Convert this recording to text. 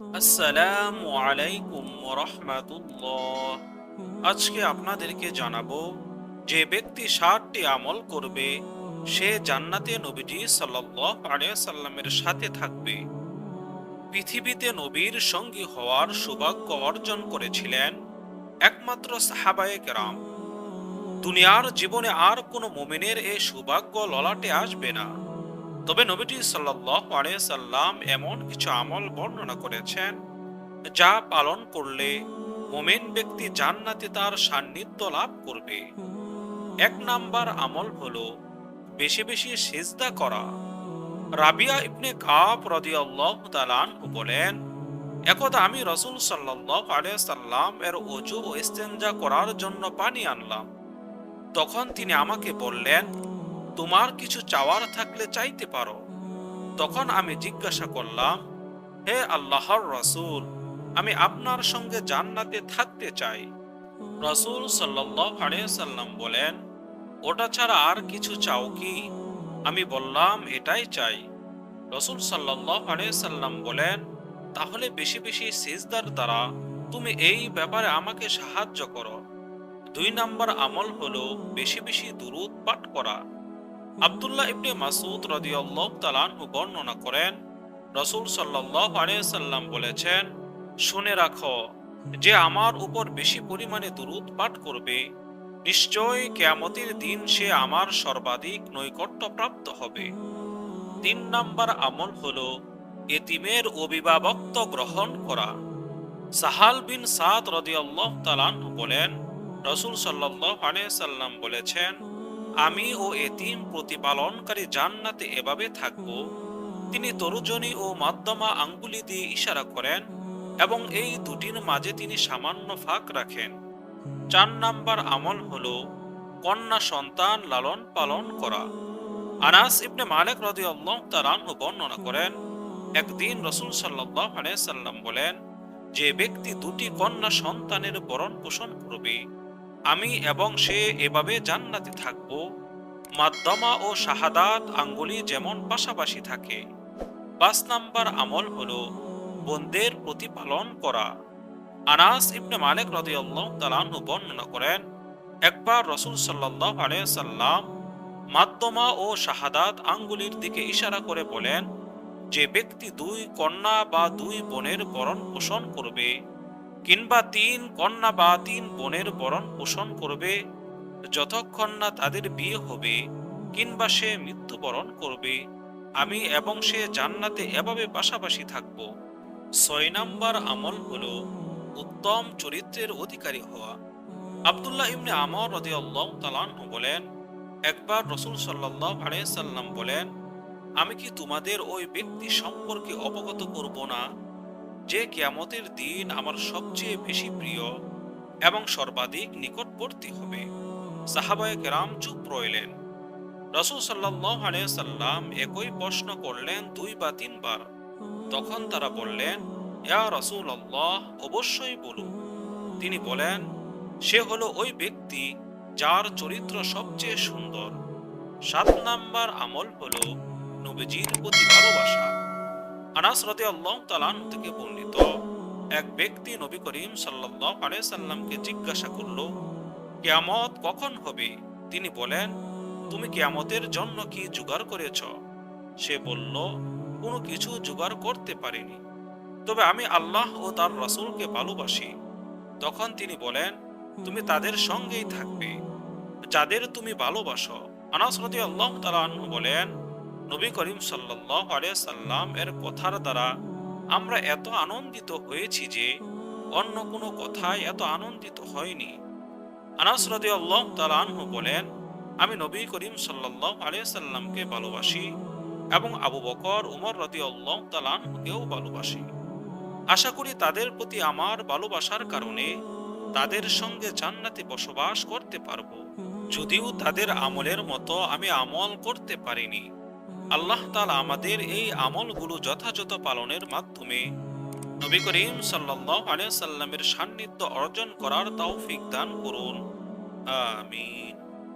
আসসালামু আলাইকুম রহমাতুল্লাহ আজকে আপনাদেরকে জানাব, যে ব্যক্তি ষাটটি আমল করবে, সে জান্নাতে নবীজি সাল্লাল্লাহু আলাইহি সাল্লামের সাথে থাকবে। পৃথিবীতে নবীর সঙ্গী হওয়ার সৌভাগ্য অর্জন করেছিলেন একমাত্র সাহাবায়ে কেরাম। দুনিয়ার জীবনে আর কোনো মুমিনের এই সৌভাগ্য ললাটে আসবে না। তবে নবীজি আলাইহি সাল্লাম এমন কিছু আমল বর্ণনা করেছেন যা পালন করলে মোমেন ব্যক্তি জান্নাতে তার সান্নিধ্য লাভ করবে। এক নাম্বার আমল হলো বেশি বেশি সেজদা করা। রাবিয়া ইবনে কাব রাদিয়াল্লাহু তাআলা আনহু বলেন, একদা আমি রসুল আলাইহি সাল্লাম এর ওযু ও ইস্তেনজা করার জন্য পানি আনলাম। তখন তিনি আমাকে বললেন তোমার কিছু চাওয়ার থাকলে চাইতে পারো। তখন আমি জিজ্ঞাসা করলাম, হে আল্লাহর রসুল, আমি আপনার সঙ্গে জান্নাতে থাকতে চাই। রসুল সাল্লাম বলেন, ওটা ছাড়া আর কিছু চাও কি? আমি বললাম, এটাই চাই। রসুল সাল্লাম বলেন, তাহলে বেশি বেশি সিজদার দ্বারা তুমি এই ব্যাপারে আমাকে সাহায্য করো। দুই নাম্বার আমল হলো বেশি বেশি দুরুদ পাঠ করা। আব্দুল্লাহ ইবনে মাসুদ রাদিয়াল্লাহু তাআলা আনহু বর্ণনা করেন, রাসূল সাল্লাল্লাহু আলাইহি সাল্লাম বলেছেন, শুনে রাখো, যে আমার উপর বেশি পরিমাণে দুরুদ পাঠ করবে নিশ্চয়ই কেয়ামতের দিন সে আমার সর্বাধিক নৈকট্যপ্রাপ্ত হবে। তিন নাম্বার আমল হল এতিমের অভিভাবকত্ব গ্রহণ করা। সাহাল বিন সাদ রাদিয়াল্লাহু তাআলা আনহু বলেন, রাসূল সাল্লাল্লাহু আলাইহি সাল্লাম বলেছেন আমি ও এতিম প্রতিপালনকারী জান্নাতে এভাবে থাকব। তিনি তরুজনী ও মাধ্যমা আঙ্গুলি দিয়ে ইশারা করেন এবং এই দুটির মাঝে তিনি সামান্য ফাঁক রাখেন। চার নাম্বার আমল হল কন্যা সন্তান লালন পালন করা। আনাস ইবনে মালিক রাদিয়াল্লাহু তাআলা আনহু বর্ণনা করেন, একদিন রাসূল আলাইহি সাল্লাম বলেন, যে ব্যক্তি দুটি কন্যা সন্তানের বরণ পোষণ করবে আমি এবং সে এভাবে জান্নাতে থাকব। মাদ্দমা ও শাহাদাত আঙ্গুলি যেমন পাশাপাশি থাকে। পাঁচ নাম্বার আমল হল বন্দের প্রতিপালন করা। আনাস ইবনে মালিক রাদিয়াল্লাহু তাআলা আনহু বর্ণনা করেন, একবার রসুল সাল্লাল্লাহু আলাইহি সাল্লাম মাদ্দমা ও শাহাদাত আঙ্গুলির দিকে ইশারা করে বলেন, যে ব্যক্তি দুই কন্যা বা দুই বোনের বরণ পোষণ করবে কিংবা তিন কন্যা বা তিন বোনের বরণ পোষণ করবে, যতক্ষণ না তাদের বিয়ে হবে কিংবা সে মৃত্যুবরণ করবে। আমি এবং সে জান্নাতে এভাবে পাশাপাশি থাকব। ছয় নাম্বার আমল হল উত্তম চরিত্রের অধিকারী হওয়া। আব্দুল্লাহ ইবনে আমর রাদিয়াল্লাহু তাআলা আনহু বলেন, একবার রসুল সাল্লাল্লাহু আলাইহি সাল্লাম বলেন, আমি কি তোমাদের ওই ব্যক্তি সম্পর্কে অবগত করব না? যে কিয়ামতের দিন আমার সবচেয়ে বেশি প্রিয় এবং সর্বাধিক নিকটবর্তী হবে। সাহাবায় কেরাম চুপ রইলেন। রসুল সাল্লাহ সাল্লাম একই প্রশ্ন করলেন দুই বা তিনবার। তখন তারা বললেন, ইয়া রসুল আল্লাহ অবশ্যই বলুন। তিনি বলেন, সে হলো ওই ব্যক্তি যার চরিত্র সবচেয়ে সুন্দর। সাত নাম্বার আমল হলো নবীজির প্রতি ভালোবাসা। আনাস রতে আল্লাহ তালান থেকে বর্ণিত এক ব্যক্তি নবী করিম সাল্লাহ সাল্লামকে জিজ্ঞাসা করল, কেয়ামত কখন হবে? তিনি বলেন, তুমি কেয়ামতের জন্য কি জোগাড় করেছ? সে বলল, কোনো কিছু জোগাড় করতে পারিনি। তবে আমি আল্লাহ ও তার রসুলকে ভালোবাসি। তখন তিনি বলেন, তুমি তাদের সঙ্গেই থাকবে। যাদের তুমি ভালোবাসো। আনাস রদি আল্লাহ তালান বলেন নবী করিম সাল্লাহ সাল্লাম এর কথার দ্বারা আমরা এত আনন্দিত হয়েছি যে অন্য কোনো কথায় এত আনন্দিত হয়নি। আনাস রদি আল্লাহ বলেন, আমি নবী করিম সাল্লাহ সাল্লামকে ভালোবাসি এবং আবু বকর, উমর রদি আল্লাহ ভালোবাসি। আশা করি তাদের প্রতি আমার ভালোবাসার কারণে তাদের সঙ্গে জান্নাতে বসবাস করতে পারব। যদিও তাদের আমলের মতো আমি আমল করতে পারিনি। আল্লাহ তালা আমাদের এই আমলগুলো যথাযথ পালনের মাধ্যমে নবী করিম সাল্লাহ আলিয়া সাল্লামের সান্নিধ্য অর্জন করার তৌফিক দান করুন। আমিন।